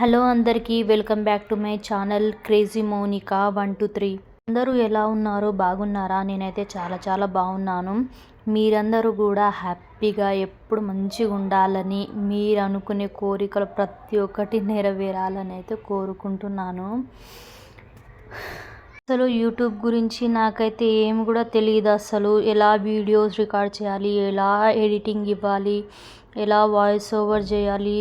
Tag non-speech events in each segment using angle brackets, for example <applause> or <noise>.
Hello అందరికీ welcome back to my channel crazy Monika one two three. అందరూ ఎలా ఉన్నారో బాగున్నారా? నేనైతే చాలా చాలా బాగున్నాను. మీరందరూ కూడా హ్యాపీగా ఎప్పుడు మంచిగా ఉండాలని మీరు అనుకునే కోరికలు ప్రతి ఒక్కటి నెరవేరాలని అయితే కోరుకుంటున్నాను. అసలు యూట్యూబ్ గురించి నాకైతే ఏం కూడా తెలియదు అసలు. ఎలా వీడియోస్ రికార్డ్ చేయాలి? ఎలా ఎడిటింగ్ ఇవ్వాలి? ఎలా వాయిస్ ఓవర్ చేయాలి?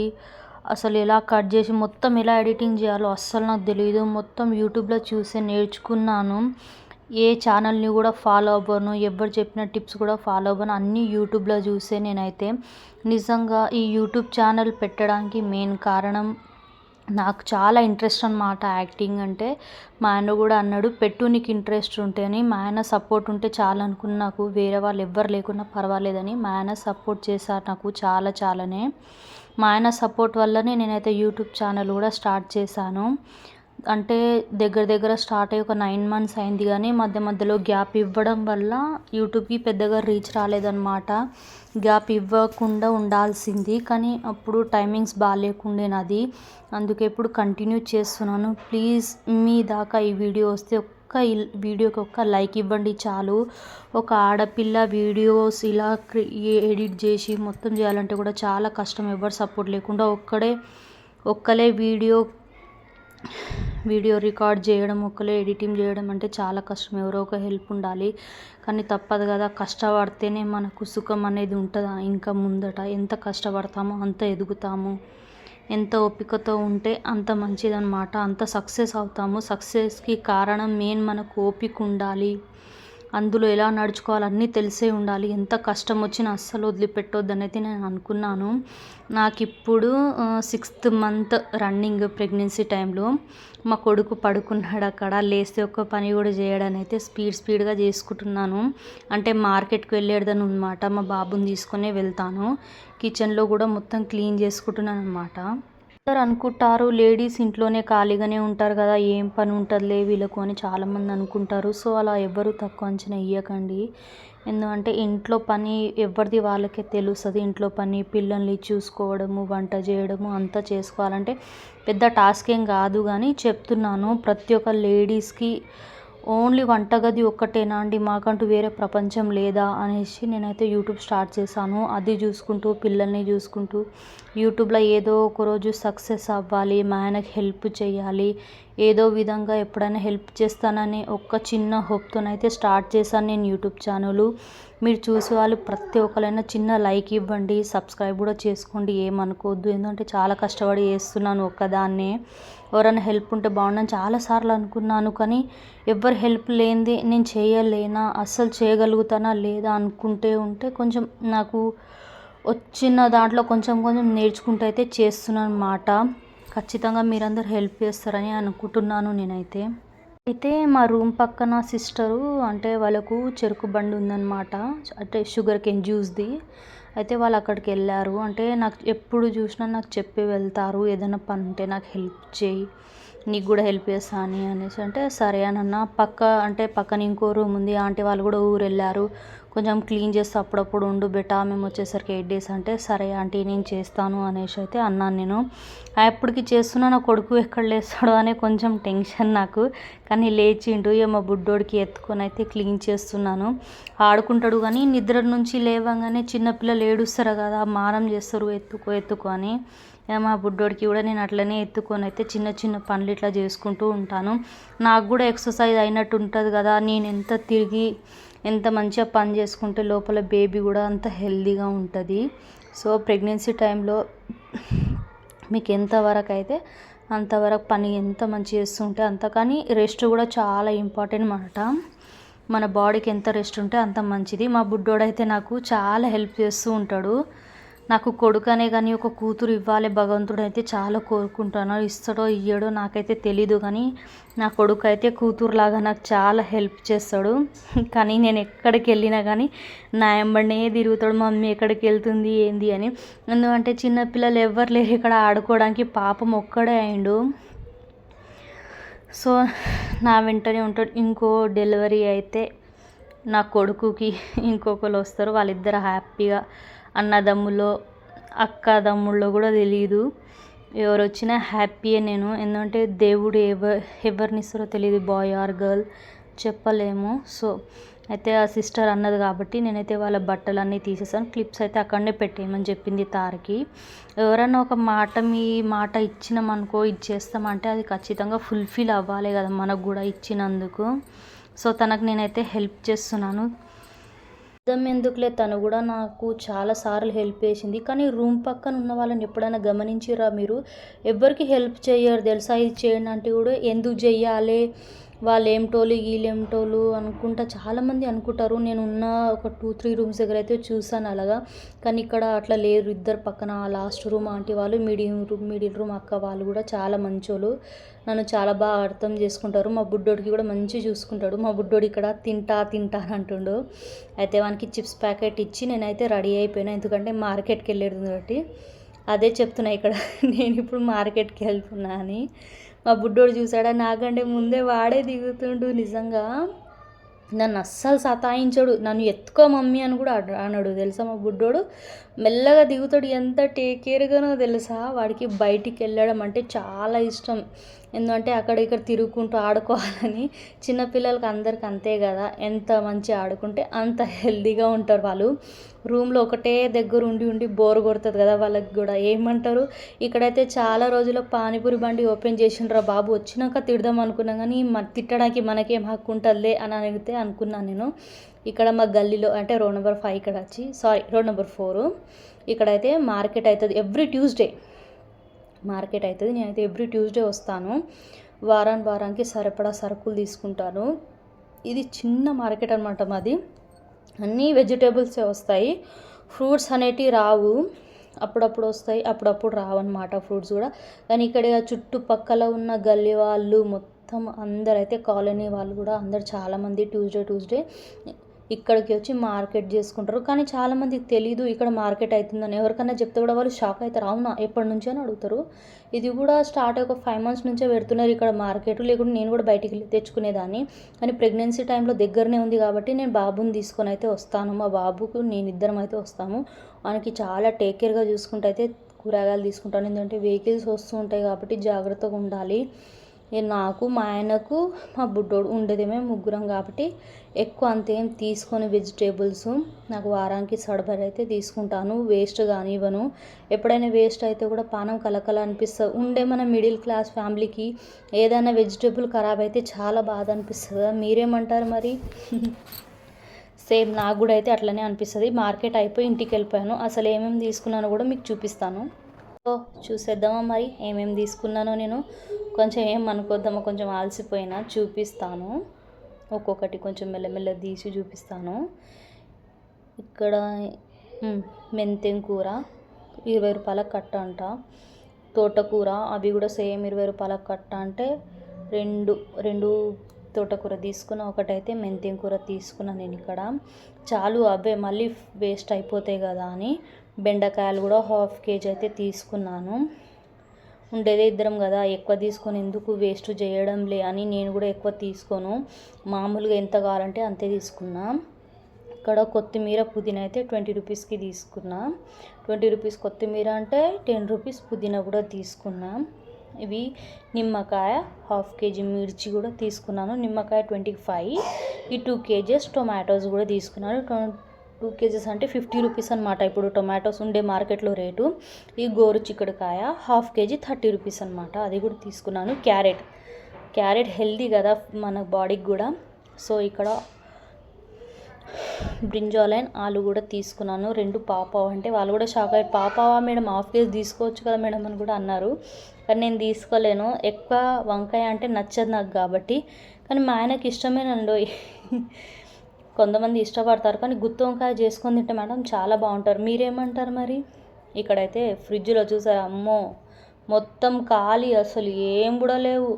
అసలు ఎలా కట్ చేసి మొత్తం ఎలా ఎడిటింగ్ చేయాలో అస్సలు నాకు తెలియదు మొత్తం యూట్యూబ్లో చూసే నేర్చుకున్నాను. ఏ ఛానల్ని కూడా ఫాలో అవ్వను. ఎవరు చెప్పిన టిప్స్ కూడా ఫాలో అవ్వను. అన్నీ యూట్యూబ్లో చూసే నేనైతే. నిజంగా ఈ యూట్యూబ్ ఛానల్ పెట్టడానికి మెయిన్ కారణం నాకు చాలా ఇంట్రెస్ట్ అనమాట యాక్టింగ్ అంటే. మా ఆయన కూడా అన్నాడు పెట్టు నీకు ఇంట్రెస్ట్ ఉంటేని మా ఆయన సపోర్ట్ ఉంటే చాలా అనుకున్న నాకు వేరే వాళ్ళు ఎవ్వరు లేకున్నా పర్వాలేదని మా ఆయన సపోర్ట్ చేశారు నాకు చాలా చాలానే. మా ఆయన సపోర్ట్ వల్లనే నేనైతే యూట్యూబ్ ఛానల్ కూడా స్టార్ట్ చేశాను. అంటే దగ్గర దగ్గర స్టార్ట్ అయ్యి ఒక నైన్ మంత్స్ అయింది కానీ మధ్య మధ్యలో గ్యాప్ ఇవ్వడం వల్ల యూట్యూబ్కి పెద్దగా రీచ్ రాలేదన్నమాట. గ్యాప్ ఇవ్వకుండా ఉండాల్సింది కానీ అప్పుడు టైమింగ్స్ బాగాలేకుండే నాది. అందుకే ఇప్పుడు కంటిన్యూ చేస్తున్నాను. ప్లీజ్ మీ దాకా ఈ వీడియో వస్తే ఒక్క వీడియోకి ఒక్క లైక్ ఇవ్వండి చాలు. ఒక ఆడపిల్ల వీడియోస్ ఇలా ఎడిట్ చేసి మొత్తం చేయాలంటే కూడా చాలా కష్టం. ఎవరు సపోర్ట్ లేకుండా ఒక్కడే ఒక్కలే వీడియో వీడియో రికార్డ్ చేయడం ఒక్కలే ఎడిటింగ్ చేయడం అంటే చాలా కష్టం. ఎవరో ఒక హెల్ప్ ఉండాలి. కానీ తప్పదు కదా కష్టపడితేనే మనకు సుఖం అనేది ఉంటుందా? ఇంకా ముందట ఎంత కష్టపడతామో అంత ఎదుగుతాము. ఎంత ఓపికతో ఉంటే అంత మంచిదన్నమాట. అంత సక్సెస్ అవుతాము. సక్సెస్కి కారణం మెయిన్ మనకు ఓపిక ఉండాలి. అందులో ఎలా నడుచుకోవాలి అన్నీ తెలిసే ఉండాలి. ఎంత కష్టం వచ్చినా అస్సలు వదిలిపెట్టొద్దని అయితే నేను అనుకున్నాను. నాకు ఇప్పుడు సిక్స్త్ మంత్ రన్నింగ్ ప్రెగ్నెన్సీ టైంలో మా కొడుకు పడుకున్నాడు అక్కడ. లేస్తే ఒక్క పని కూడా చేయడానికి అయితే స్పీడ్ స్పీడ్గా చేసుకుంటున్నాను. అంటే మార్కెట్కి వెళ్ళేదని అనమాట మా బాబుని తీసుకొని వెళ్తాను. కిచెన్లో కూడా మొత్తం క్లీన్ చేసుకుంటున్నాను అనమాట అందరు అనుకుంటారు లేడీస్ ఇంట్లోనే ఖాళీగానే ఉంటారు కదా ఏం పని ఉంటుందిలే వీళ్ళకు అని చాలామంది అనుకుంటారు. సో అలా ఎవరు తక్కువ అంచనా ఇవ్వకండి ఎందుకంటే ఇంట్లో పని ఎవరిది వాళ్ళకే తెలుస్తుంది. ఇంట్లో పని పిల్లల్ని చూసుకోవడము వంట చేయడము అంతా చేసుకోవాలంటే పెద్ద టాస్క్ ఏం కాదు. కానీ చెప్తున్నాను ప్రతి ఒక్క లేడీస్కి ఓన్లీ వంటగది ఒక్కటేనా అండి? మాకంటూ వేరే ప్రపంచం లేదా అనేసి నేనైతే యూట్యూబ్ స్టార్ట్ చేశాను. అది చూసుకుంటూ పిల్లల్ని చూసుకుంటూ యూట్యూబ్లో ఏదో ఒక రోజు సక్సెస్ అవ్వాలి మా ఆయనకి హెల్ప్ చేయాలి ఏదో విధంగా ఎప్పుడైనా హెల్ప్ చేస్తానని ఒక్క చిన్న హోప్తోనైతే స్టార్ట్ చేశాను నేను యూట్యూబ్ ఛానల్. మీరు చూసే వాళ్ళు ప్రతి ఒక్కరైనా చిన్న లైక్ ఇవ్వండి సబ్స్క్రైబ్ కూడా చేసుకోండి ఏమనుకోవద్దు. ఎందుకంటే చాలా కష్టపడి చేస్తున్నాను ఒక్కదాన్నే. ఎవరైనా హెల్ప్ ఉంటే బాగుండని చాలాసార్లు అనుకున్నాను కానీ ఎవరు హెల్ప్ లేనిది నేను చేయలేనా అస్సలు చేయగలుగుతానా లేదా అనుకుంటే ఉంటే కొంచెం నాకు వచ్చిన దాంట్లో కొంచెం కొంచెం నేర్చుకుంటూ అయితే చేస్తున్నాను అన్నమాట ఖచ్చితంగా మీరందరూ హెల్ప్ చేస్తారని అనుకుంటున్నాను నేనైతే. అయితే మా రూమ్ పక్కన సిస్టరు అంటే వాళ్ళకు చెరుకు బండి ఉందన్నమాట. అంటే షుగర్ కేన్ జ్యూస్ది. అయితే వాళ్ళు అక్కడికి వెళ్ళారు. అంటే నాకు ఎప్పుడు చూసినా నాకు చెప్పి వెళ్తారు. ఏదైనా పని ఉంటే నాకు హెల్ప్ చేయి. నీకు కూడా హెల్ప్ చేస్తా అని అనేసి అంటే సరే అని అన్న. పక్క అంటే పక్కన ఇంకో రూమ్ ఉంది. ఆంటీ వాళ్ళు కూడా ఊరు వెళ్ళారు. కొంచెం క్లీన్ చేస్తే అప్పుడప్పుడు ఉండు బెటా. మేము వచ్చేసరికి ఎయిట్ డేస్ అంటే సరే ఆంటీ నేను చేస్తాను అనేసి అయితే అన్నాను నేను. ఎప్పటికి చేస్తున్నా నా కొడుకు ఎక్కడ లేస్తాడో అనే కొంచెం టెన్షన్ నాకు. కానీ లేచిండు. ఏమో బుడ్డోడికి ఎత్తుకొని అయితే క్లీన్ చేస్తున్నాను. ఆడుకుంటాడు కానీ నిద్ర నుంచి లేవగానే చిన్నపిల్లలు ఏడుస్తారు కదా మారం చేస్తారు. ఎత్తుకో ఎత్తుకో అని. మా బుడ్డోడికి కూడా నేను అట్లనే ఎత్తుకొని అయితే చిన్న చిన్న పనులు ఇట్లా చేసుకుంటూ ఉంటాను. నాకు కూడా ఎక్సర్సైజ్ అయినట్టు ఉంటుంది కదా నేను ఎంత తిరిగి ఎంత మంచిగా పని చేసుకుంటే లోపల బేబీ కూడా అంత హెల్దీగా ఉంటుంది. సో ప్రెగ్నెన్సీ టైంలో మీకు ఎంతవరకు అయితే అంతవరకు పని ఎంత మంచి చేస్తుంటే అంత కానీ రెస్ట్ కూడా చాలా ఇంపార్టెంట్ అనమాట మన బాడీకి ఎంత రెస్ట్ ఉంటే అంత మంచిది. మా బుడ్డోడైతే నాకు చాలా హెల్ప్ చేస్తూ ఉంటాడు. నాకు కొడుకనే కానీ ఒక కూతురు ఇవ్వాలి భగవంతుడు అయితే చాలా కోరుకుంటాను ఇస్తాడో ఇయ్యడో నాకైతే తెలీదు కానీ నా కొడుకు అయితే కూతురులాగా నాకు చాలా హెల్ప్ చేస్తాడు. కానీ నేను ఎక్కడికి వెళ్ళినా కానీ నా ఎంబడినే తిరుగుతాడు మమ్మీ ఎక్కడికి వెళ్తుంది ఏంది? అని. ఎందుకంటే చిన్నపిల్లలు ఎవరు లేరు ఇక్కడ ఆడుకోవడానికి పాపం ఒక్కడే అయిండు. సో నా వెంటనే ఉంటాడు. ఇంకో డెలివరీ అయితే నా కొడుకుకి ఇంకొకరు వస్తారు వాళ్ళిద్దరు హ్యాపీగా అన్నదమ్ములో అక్కదమ్ముళ్ళో కూడా తెలియదు ఎవరు వచ్చినా హ్యాపీయే నేను. ఎందుకంటే దేవుడు ఎవరు ఎవరిని ఇస్తారో తెలియదు బాయ్ ఆర్ గర్ల్ చెప్పలేము. సో అయితే ఆ సిస్టర్ అన్నది కాబట్టి నేనైతే వాళ్ళ బట్టలన్నీ తీసేసాను. క్లిప్స్ అయితే అక్కడనే పెట్టేయమని చెప్పింది తారకి. ఎవరైనా ఒక మాట మీ మాట ఇచ్చినామనుకో ఇచ్చేస్తామంటే అది ఖచ్చితంగా ఫుల్ఫిల్ అవ్వాలి కదా మనకు కూడా ఇచ్చినందుకు. సో తనకు నేనైతే హెల్ప్ చేస్తున్నాను. అర్థం ఎందుకులే? తను కూడా నాకు చాలా సార్లు హెల్ప్ చేసింది. కానీ రూమ్ పక్కన ఉన్న వాళ్ళని ఎప్పుడైనా గమనించిరా మీరు? ఎవ్వరికి హెల్ప్ చేయరు తెలుసా? ఇది చేయండి అంటే కూడా ఎందుకు చెయ్యాలి వాళ్ళు ఏమిటోలు వీళ్ళేమిటోలు అనుకుంటా చాలామంది అనుకుంటారు. నేను ఉన్న ఒక టూ త్రీ రూమ్స్ దగ్గర అయితే చూసాను అలాగా. కానీ ఇక్కడ అట్లా లేరు. ఇద్దరు పక్కన లాస్ట్ రూమ్ ఆంటీ వాళ్ళు మీడియం రూమ్ మిడిల్ రూమ్ అక్క వాళ్ళు కూడా చాలా మంచోళ్ళు. నన్ను చాలా బాగా అర్థం చేసుకుంటారు. మా బుడ్డోడికి కూడా మంచిగా చూసుకుంటాడు. మా బుడ్డోడు ఇక్కడ తింటా తింటా అని అంటుండు. అయితే వానికి చిప్స్ ప్యాకెట్ ఇచ్చి నేనైతే రెడీ అయిపోయినా. ఎందుకంటే మార్కెట్కి వెళ్ళేది కాబట్టి. అదే చెప్తున్నా ఇక్కడ. <laughs> నేను ఇప్పుడు మార్కెట్కి వెళ్తున్నా అని. మా బుడ్డోడు చూసాడా? నాకంటే ముందే వాడే దిగుతుండు నిజంగా. నన్ను అస్సలు సతాయించడు. నన్ను ఎత్తుకో మమ్మీ అని కూడా అన్నాడు తెలుసా మా బుడ్డోడు? మెల్లగా దిగుతాడు. ఎంత టేక్ కేర్గానో తెలుసా? వాడికి బయటికి వెళ్ళడం అంటే చాలా ఇష్టం. ఎందుకంటే అక్కడ ఇక్కడ తిరుగుకుంటూ ఆడుకోవాలని చిన్నపిల్లలకి అందరికి అంతే కదా. ఎంత మంచి ఆడుకుంటే అంత హెల్దీగా ఉంటారు వాళ్ళు. రూమ్లో ఒకటే దగ్గర ఉండి ఉండి బోర్ కొడుతుంది కదా వాళ్ళకి కూడా. ఏమంటారు? ఇక్కడైతే చాలా రోజుల పానీపూరి బండి ఓపెన్ చేసిండ్రా బాబు. వచ్చినాక తిడదాం అనుకున్నాం కానీ మ తిట్టడానికి మనకేం హక్కు ఉంటుందిలే అని అడిగితే అనుకున్నాను నేను. ఇక్కడ మా గల్లీలో అంటే రోడ్ నెంబర్ ఫైవ్ ఇక్కడ వచ్చి సారీ రోడ్ నెంబర్ ఫోర్. ఇక్కడైతే మార్కెట్ అవుతుంది. ఎవ్రీ ట్యూస్డే మార్కెట్ అవుతుంది. నేనైతే ఎవ్రీ ట్యూస్డే వస్తాను. వారం వారానికి సరిపడా సరుకులు తీసుకుంటాను. ఇది చిన్న మార్కెట్ అనమాట మాది. అన్నీ వెజిటేబుల్సే వస్తాయి. ఫ్రూట్స్ అనేటివి రావు. అప్పుడప్పుడు వస్తాయి అప్పుడప్పుడు రావన్నమాట ఫ్రూట్స్ కూడా. కానీ ఇక్కడ చుట్టుపక్కల ఉన్న గల్లీ వాళ్ళు మొత్తం అందరైతే కాలనీ వాళ్ళు కూడా అందరు చాలామంది ట్యూస్డే ట్యూస్డే ఇక్కడికి వచ్చి మార్కెట్ చేసుకుంటారు. కానీ చాలామందికి తెలీదు ఇక్కడ మార్కెట్ అవుతుందని ఎవరికైనా చెప్తే కూడా వాళ్ళు షాక్ అవుతారు. అవునా? ఎప్పటి నుంచి అని అడుగుతారు. ఇది కూడా స్టార్ట్ అయ్యి ఒక ఫైవ్ మంత్స్ నుంచే పెడుతున్నారు ఇక్కడ మార్కెట్. లేకుంటే నేను కూడా బయటికి వెళ్ళి తెచ్చుకునేదాన్ని. కానీ ప్రెగ్నెన్సీ టైంలో దగ్గరనే ఉంది కాబట్టి నేను బాబుని తీసుకొని అయితే వస్తాను. మా బాబుకు నేను ఇద్దరం అయితే వస్తాము. మనకి చాలా టేక్ కేర్గా చూసుకుంటే అయితే కూరగాయలు తీసుకుంటాను. ఎందుకంటే వెహికల్స్ వస్తూ ఉంటాయి కాబట్టి జాగ్రత్తగా ఉండాలి. నాకు మా ఆయనకు మా బుడ్డోడు ఉండేదేమే ముగ్గురం కాబట్టి ఎక్కువ అంతేం తీసుకొని వెజిటేబుల్స్ నాకు వారానికి సడబర్ అయితే తీసుకుంటాను వేస్ట్ కానివ్వను ఎప్పుడైనా వేస్ట్ అయితే కూడా పానం కలకల అనిపిస్తుంది ఉండే మన మిడిల్ క్లాస్ ఫ్యామిలీకి ఏదైనా వెజిటేబుల్ ఖరాబ్ అయితే చాలా బాధ అనిపిస్తుంది? కదా మీరేమంటారు మరి? <laughs> సేమ్ నాకు కూడా అయితే అట్లనే అనిపిస్తుంది. మార్కెట్ అయిపోయి ఇంటికి వెళ్ళిపోయాను. అసలు ఏమేమి తీసుకున్నానో కూడా మీకు చూపిస్తాను. చూసేద్దామా మరి ఏమేమి తీసుకున్నానో నేను. కొంచెం ఏం అనుకోద్దామా కొంచెం ఆలసిపోయినా చూపిస్తాను. ఒక్కొక్కటి కొంచెం మెల్లమెల్ల తీసి చూపిస్తాను. ఇక్కడ మెంతెం కూర ఇరవై రూపాయల కట్ట అంట. తోటకూర అవి కూడా సేమ్ ఇరవై రూపాయల కట్ట అంటే రెండు రెండు తోటకూర తీసుకున్న ఒకటైతే మెంతెం కూర తీసుకున్నాను నేను ఇక్కడ. చాలు అవే మళ్ళీ వేస్ట్ అయిపోతాయి కదా అని. బెండకాయలు కూడా హాఫ్ కేజీ అయితే తీసుకున్నాను. ఉండేదే ఇద్దరం కదా ఎక్కువ తీసుకొని ఎందుకు వేస్ట్ చేయడం లే అని నేను కూడా ఎక్కువ తీసుకోను. మామూలుగా ఎంత కావాలంటే అంతే తీసుకున్నా. ఇక్కడ కొత్తిమీర పుదీనా అయితే ట్వంటీ రూపీస్కి తీసుకున్నా. ట్వంటీ రూపీస్ కొత్తిమీర అంటే టెన్ రూపీస్ పుదీనా కూడా తీసుకున్నా. ఇవి నిమ్మకాయ హాఫ్ కేజీ మిర్చి కూడా తీసుకున్నాను. నిమ్మకాయ ట్వంటీ ఫైవ్ ఈ టూ కేజెస్ టొమాటోస్ కూడా తీసుకున్నాను. టూ కేజెస్ అంటే ఫిఫ్టీ రూపీస్ అనమాట ఇప్పుడు టొమాటోస్ ఉండే మార్కెట్లో రేటు. ఈ గోరు చిక్కుడుకాయ హాఫ్ కేజీ థర్టీ రూపీస్ అనమాట అది కూడా తీసుకున్నాను. క్యారెట్. క్యారెట్ హెల్దీ కదా మన బాడీకి కూడా. సో ఇక్కడ బ్రింజాల్ అండ్ ఆలు కూడా తీసుకున్నాను. రెండు పాపావ అంటే వాళ్ళు కూడా షాక్ అయ్యారు. పాపావా మేడం? హాఫ్ కేజీ తీసుకోవచ్చు కదా మేడం అని కూడా అన్నారు. కానీ నేను తీసుకోలేను. ఎక్కువ వంకాయ అంటే నచ్చదు నాకు కాబట్టి. కానీ మా ఆయనకి ఇష్టమేనండి కొంతమంది ఇష్టపడతారు కానీ గుత్తి వంకాయ చేసుకొని తింటే మేడం చాలా బాగుంటారు. మీరేమంటారు మరి? ఇక్కడైతే ఫ్రిడ్జ్లో చూసారు? అమ్మో! మొత్తం ఖాళీ అసలు ఏం కూడా లేవు.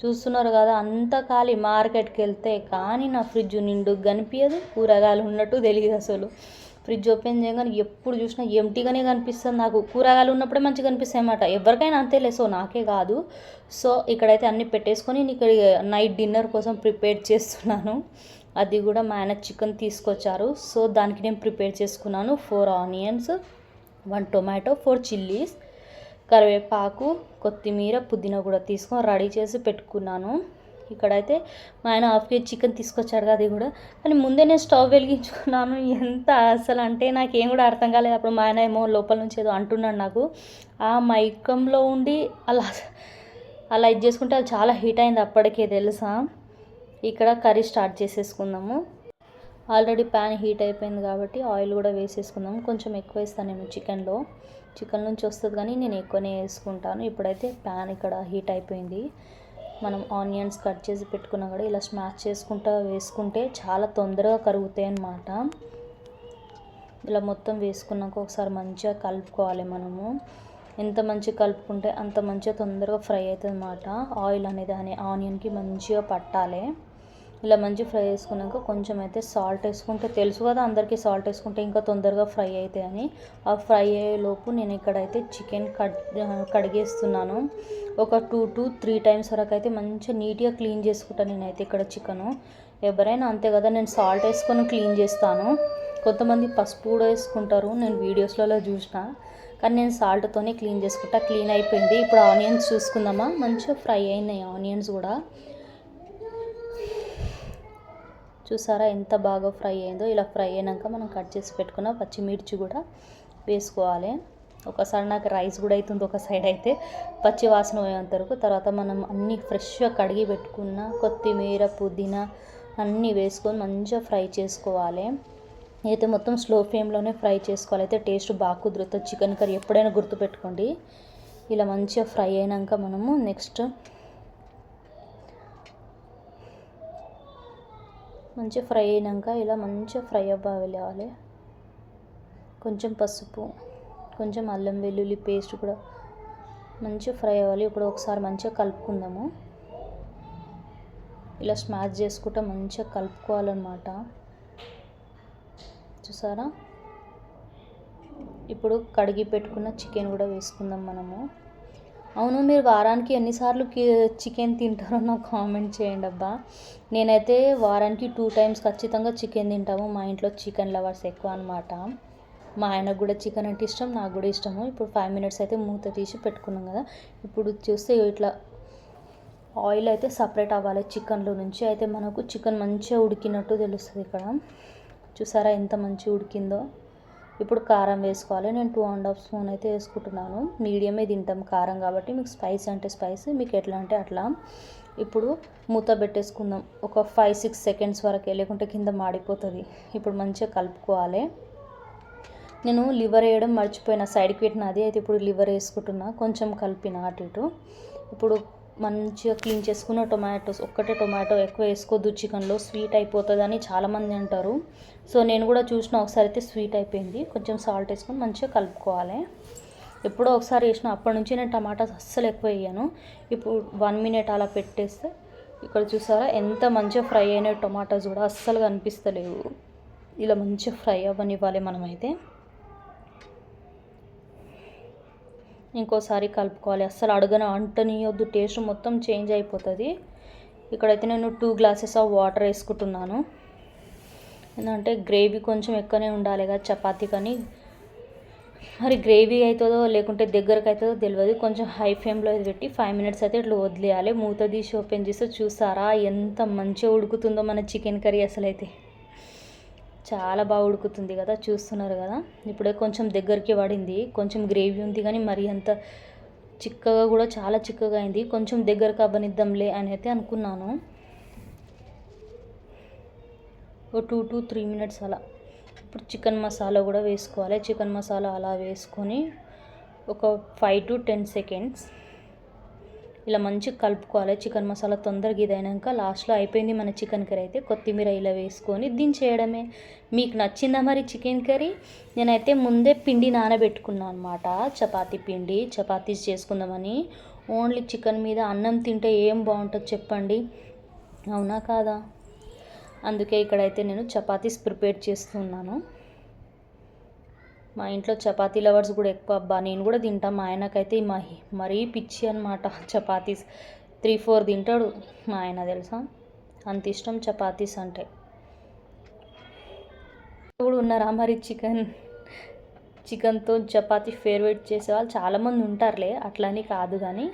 చూస్తున్నారు కదా అంత ఖాళీ మార్కెట్కి వెళ్తే కానీ నా ఫ్రిడ్జ్ నిండు కనిపించదు కూరగాయలు ఉన్నట్టు తెలియదు అసలు. ఫ్రిడ్జ్ ఓపెన్ చేయగానే ఎప్పుడు చూసినా ఎంటీగానే కనిపిస్తుంది. నాకు కూరగాయలు ఉన్నప్పుడే మంచిగా కనిపిస్తాయి అన్నమాట. ఎవరికైనా అంతేలే సో నాకే కాదు. సో ఇక్కడైతే అన్ని పెట్టేసుకొని నేను ఇక్కడ నైట్ డిన్నర్ కోసం ప్రిపేర్ చేస్తున్నాను. అది కూడా మా ఆయన చికెన్ తీసుకొచ్చారు. సో దానికి నేను ప్రిపేర్ చేసుకున్నాను. Four onions one tomato four chillies కరివేపాకు కొత్తిమీర పుదీనా కూడా తీసుకొని రెడీ చేసి పెట్టుకున్నాను. ఇక్కడైతే మా ఆయన హాఫ్ కేజీ చికెన్ తీసుకొచ్చాడు కదా అది కూడా. కానీ ముందే నేను స్టవ్ వెలిగించుకున్నాను. ఎంత అసలు అంటే నాకేం కూడా అర్థం కాలేదు. అప్పుడు మా ఆయన ఏమో లోపల నుంచి ఏదో అంటున్నాడు నాకు. ఆ మైకంలో ఉండి అలా అలా ఇది చేసుకుంటే అది చాలా హీట్ అయింది అప్పటికే తెలుసా? ఇక్కడ కర్రీ స్టార్ట్ చేసేసుకుందాము. ఆల్రెడీ ప్యాన్ హీట్ అయిపోయింది కాబట్టి ఆయిల్ కూడా వేసేసుకుందాం కొంచెం ఎక్కువ వేస్తాను నేను చికెన్లో. చికెన్ నుంచి వస్తుంది కానీ నేను ఎక్కువనే వేసుకుంటాను. ఇప్పుడైతే ప్యాన్ ఇక్కడ హీట్ అయిపోయింది. మనం ఆనియన్స్ కట్ చేసి పెట్టుకున్నా కూడా ఇలా స్మాష్ చేసుకుంటా వేసుకుంటే చాలా తొందరగా కరుగుతాయి అన్నమాట. ఇలా మొత్తం వేసుకున్నాక ఒకసారి మంచిగా కలుపుకోవాలి మనము. ఎంత మంచిగా కలుపుకుంటే అంత మంచిగా తొందరగా ఫ్రై అవుతుంది అన్నమాట. ఆయిల్ అనేది అనే ఆనియన్కి మంచిగా పట్టాలి. ఇలా మంచి ఫ్రై చేసుకున్నాక కొంచెం అయితే సాల్ట్ వేసుకుంటే తెలుసు కదా అందరికీ సాల్ట్ వేసుకుంటే ఇంకా తొందరగా ఫ్రై అవుతాయని ఆ ఫ్రై అయ్యేలోపు నేను ఇక్కడైతే చికెన్ కడ్ కడిగేస్తున్నాను. ఒక టూ టు త్రీ టైమ్స్ వరకు అయితే మంచిగా నీట్గా క్లీన్ చేసుకుంటాను నేనైతే ఇక్కడ చికెను. ఎవరైనా అంతే కదా నేను సాల్ట్ వేసుకొని క్లీన్ చేస్తాను. కొంతమంది పసుపు కూడా వేసుకుంటారు నేను వీడియోస్లలో చూసిన. కానీ నేను సాల్ట్తోనే క్లీన్ చేసుకుంటా క్లీన్ అయిపోయింది. ఇప్పుడు ఆనియన్స్ చూసుకుందామా? మంచిగా ఫ్రై అయినాయి ఆనియన్స్ కూడా. చూసారా ఎంత బాగా ఫ్రై అయిందో? ఇలా ఫ్రై అయినాక మనం కట్ చేసి పెట్టుకున్న పచ్చిమిర్చి కూడా వేసుకోవాలి. ఒకసారి నాకు రైస్ కూడా అవుతుంది ఒక సైడ్ అయితే. పచ్చి వాసన పోయేంత వరకు. తర్వాత మనం అన్నీ ఫ్రెష్గా కడిగి పెట్టుకున్న కొత్తిమీర పుదీనా అన్నీ వేసుకొని మంచిగా ఫ్రై చేసుకోవాలి. అయితే మొత్తం స్లో ఫ్లేమ్లోనే ఫ్రై చేసుకోవాలి. అయితే టేస్ట్ బాగా కుదురుతుంది. చికెన్ కర్రీ ఎప్పుడైనా గుర్తుపెట్టుకోండి. ఇలా మంచిగా ఫ్రై అయినాక మనము నెక్స్ట్ మంచిగా ఫ్రై అయినాక ఇలా మంచిగా ఫ్రై అవ్వాలి. కొంచెం పసుపు కొంచెం అల్లం వెల్లుల్లి పేస్ట్ కూడా మంచిగా ఫ్రై అవ్వాలి. ఇప్పుడు ఒకసారి మంచిగా కలుపుకుందాము. ఇలా స్మాష్ చేసుకుంటా మంచిగా కలుపుకోవాలన్నమాట. చూసారా? ఇప్పుడు కడిగి పెట్టుకున్న చికెన్ కూడా వేసుకుందాం మనము. అవును మీరు వారానికి ఎన్నిసార్లు చికెన్ తింటారో నాకు కామెంట్ చేయండి అబ్బా. నేనైతే వారానికి టూ టైమ్స్ ఖచ్చితంగా చికెన్ తింటాము. మా ఇంట్లో చికెన్ లవర్స్ ఎక్కువ అనమాట మా ఆయనకు కూడా చికెన్ అంటే ఇష్టం నాకు కూడా ఇష్టము. ఇప్పుడు ఫైవ్ మినిట్స్ అయితే మూత తీసి పెట్టుకున్నాం కదా. ఇప్పుడు చూస్తే ఇట్లా ఆయిల్ అయితే సపరేట్ అవ్వాలి చికెన్లో నుంచి. అయితే మనకు చికెన్ మంచిగా ఉడికినట్టు తెలుస్తుంది ఇక్కడ. చూసారా ఎంత మంచిగా ఉడికిందో? ఇప్పుడు కారం వేసుకోవాలి. నేను టూ అండ్ హాఫ్ స్పూన్ అయితే వేసుకుంటున్నాను. మీడియమే తింటాం కారం కాబట్టి మీకు స్పైస్ అంటే స్పైస్ మీకు ఎట్లా అంటే అట్లా. ఇప్పుడు మూత పెట్టేసుకుందాం. ఒక ఫైవ్ సిక్స్ సెకండ్స్ వరకు లేకుంటే కింద మాడిపోతుంది. ఇప్పుడు మంచిగా కలుపుకోవాలి. నేను లివర్ వేయడం మర్చిపోయిన సైడ్కి పెట్టిన అది అయితే ఇప్పుడు లివర్ వేసుకుంటున్నా. కొంచెం కలిపిన అటు ఇటు. ఇప్పుడు మంచిగా క్లీన్ చేసుకున్న టొమాటోస్ ఒక్కటే టొమాటో ఎక్కువ వేసుకోవద్దు చికెన్లో స్వీట్ అయిపోతుంది అని చాలామంది అంటారు. సో నేను కూడా చూసిన ఒకసారి అయితే స్వీట్ అయిపోయింది. కొంచెం సాల్ట్ వేసుకొని మంచిగా కలుపుకోవాలి. ఎప్పుడో ఒకసారి వేసిన అప్పటి నుంచి నేను టమాటాస్ అస్సలు ఎక్కువ వేయను. ఇప్పుడు వన్ మినిట్ అలా పెట్టేస్తే ఇక్కడ చూసారా ఎంత మంచిగా ఫ్రై అయిన టొమాటోస్ కూడా అస్సలు కనిపిస్తలేవు. ఇలా మంచిగా ఫ్రై అవ్వనివ్వాలి మనమైతే. ఇంకోసారి కలుపుకోవాలి. అస్సలు అడగన అంటనీయొద్దు టేస్ట్ మొత్తం చేంజ్ అయిపోతుంది. ఇక్కడైతే నేను టూ గ్లాసెస్ ఆఫ్ వాటర్ వేసుకుంటున్నాను. ఎందుకంటే గ్రేవీ కొంచెం ఎక్కువనే ఉండాలి కదా చపాతీ కానీ. మరి గ్రేవీ అవుతుందో లేకుంటే దగ్గరకు అవుతుందో తెలియదు కొంచెం హై ఫ్లేమ్లో పెట్టి ఫైవ్ మినిట్స్ అయితే ఇట్లా వదిలేయాలి. మూత తీసి ఓపెన్ చేస్తే చూసారా ఎంత మంచిగా ఉడుకుతుందో మన చికెన్ కర్రీ అసలు అయితే చాలా బాగా ఉడుకుతుంది కదా చూస్తున్నారు కదా. ఇప్పుడే కొంచెం దగ్గరికి పడింది కొంచెం గ్రేవీ ఉంది కానీ మరి అంత చిక్కగా కూడా చాలా చిక్కగా అయింది. కొంచెం దగ్గరకు అవ్వనిద్దాంలే అని అయితే అనుకున్నాను. ఓ టూ టు త్రీ మినిట్స్ అలా. ఇప్పుడు చికెన్ మసాలా కూడా వేసుకోవాలి. చికెన్ మసాలా అలా వేసుకొని ఒక ఫైవ్ టు టెన్ సెకండ్స్ ఇలా మంచిగా కలుపుకోవాలి. చికెన్ మసాలా తొందరగా ఇదైనాక లాస్ట్లో అయిపోయింది మన చికెన్ కర్రీ అయితే. కొత్తిమీర ఇలా వేసుకొని దించేయడమే. మీకు నచ్చిందా మరి చికెన్ కర్రీ? నేనైతే ముందే పిండి నానబెట్టుకున్నాను అనమాట చపాతీ పిండి చపాతీస్ చేసుకుందామని. ఓన్లీ చికెన్ మీద అన్నం తింటే ఏం బాగుంటుంది చెప్పండి. అవునా కాదా? అందుకే ఇక్కడైతే నేను చపాతీస్ ప్రిపేర్ చేస్తున్నాను. మా ఇంట్లో చపాతీ లవర్స్ కూడా ఎక్కువ. అబ్బా నేను కూడా తింటాను మా ఆయనకైతే మా మరీ పిచ్చి అనమాట చపాతీస్. త్రీ ఫోర్ తింటాడు మా ఆయన తెలుసా? అంత ఇష్టం చపాతీస్ అంటే. కూడా ఉన్నారా మరి చికెన్? చికెన్తో చపాతీ ఫేవరెట్ చేసే వాళ్ళు చాలామంది ఉంటారులే. అట్లని కాదు కానీ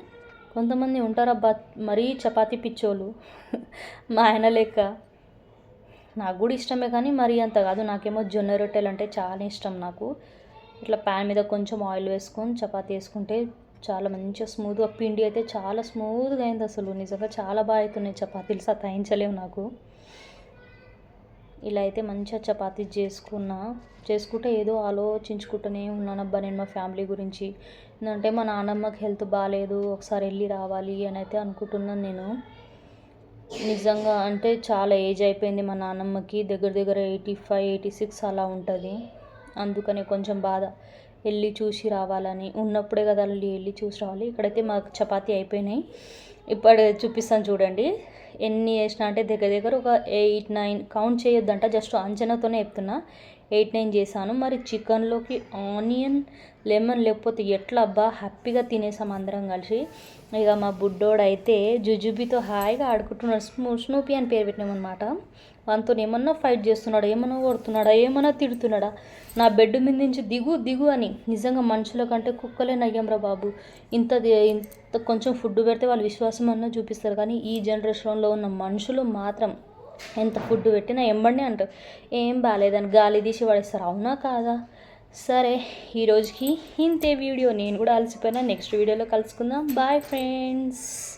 కొంతమంది ఉంటారు. అబ్బా మరీ చపాతీ పిచ్చోళ్ళు. మా ఆయన లెక్క. నాకు కూడా ఇష్టమే కానీ మరీ అంత కాదు. నాకేమో జొన్న రొట్టెలు అంటే చాలా ఇష్టం నాకు. ఇట్లా ప్యాన్ మీద కొంచెం ఆయిల్ వేసుకొని చపాతీ వేసుకుంటే చాలా మంచిగా స్మూత్గా పిండి అయితే చాలా స్మూత్గా అయింది అసలు. నిజంగా చాలా బాగా అవుతున్నాయి చపాతీలు సతాయించలేవు నాకు. ఇలా అయితే మంచిగా చపాతీ చేసుకున్నా. చేసుకుంటే ఏదో ఆలోచించుకుంటూనే ఉన్నాను. అబ్బా నేను మా ఫ్యామిలీ గురించి. ఎందుకంటే మా నాన్నమ్మకి హెల్త్ బాగాలేదు. ఒకసారి వెళ్ళి రావాలి అని అయితే అనుకుంటున్నాను నేను. నిజంగా అంటే చాలా ఏజ్ అయిపోయింది మా నాన్నమ్మకి. దగ్గర దగ్గర ఎయిటీ ఫైవ్ ఎయిటీ సిక్స్ అలా ఉంటుంది. అందుకని కొంచెం బాధ. వెళ్ళి చూసి రావాలని. ఉన్నప్పుడే కదా వెళ్ళి వెళ్ళి చూసి రావాలి. ఇక్కడైతే మాకు చపాతీ అయిపోయినాయి. ఇప్పుడు చూపిస్తాను చూడండి. ఎన్ని వేసిన అంటే దగ్గర దగ్గర ఒక ఎయిట్ నైన్ కౌంట్ చేయొద్దంట. జస్ట్ అంచనాతోనే చెప్తున్నా. ఎయిట్ నైన్ చేశాను. మరి చికెన్లోకి ఆనియన్ లెమన్ లేకపోతే ఎట్లా అబ్బా? హ్యాపీగా తినేసాం అందరం కలిసి. ఇక మా బుడ్డోడు అయితే జుజుబితో హాయిగా ఆడుకుంటున్నాడు. స్నూ స్నూపీ అని పేరు పెట్టినామన్నమాట. వానితో ఏమన్నా ఫైట్ చేస్తున్నాడా? ఏమన్నా కొడుతున్నాడా? ఏమన్నా తిడుతున్నాడా? నా బెడ్ మీద నుంచి దిగు దిగు అని. నిజంగా మనుషుల కంటే కుక్కలే నయ్యంరా బాబు. ఇంత ఇంత కొంచెం ఫుడ్ పెడితే వాళ్ళు విశ్వాసం అన్నా చూపిస్తారు. కానీ ఈ జనరేషన్లో ఉన్న మనుషులు మాత్రం ఎంత ఫుడ్ పెట్టినా ఎంబడి అంటారు. ఏం బాగాలేదని గాలి తీసి పడేస్తారు. అవునా కాదా? సరే ఈరోజుకి ఇంతే వీడియో. నేను కూడా అలసిపోయినా. నెక్స్ట్ వీడియోలో కలుసుకుందాం. Bye friends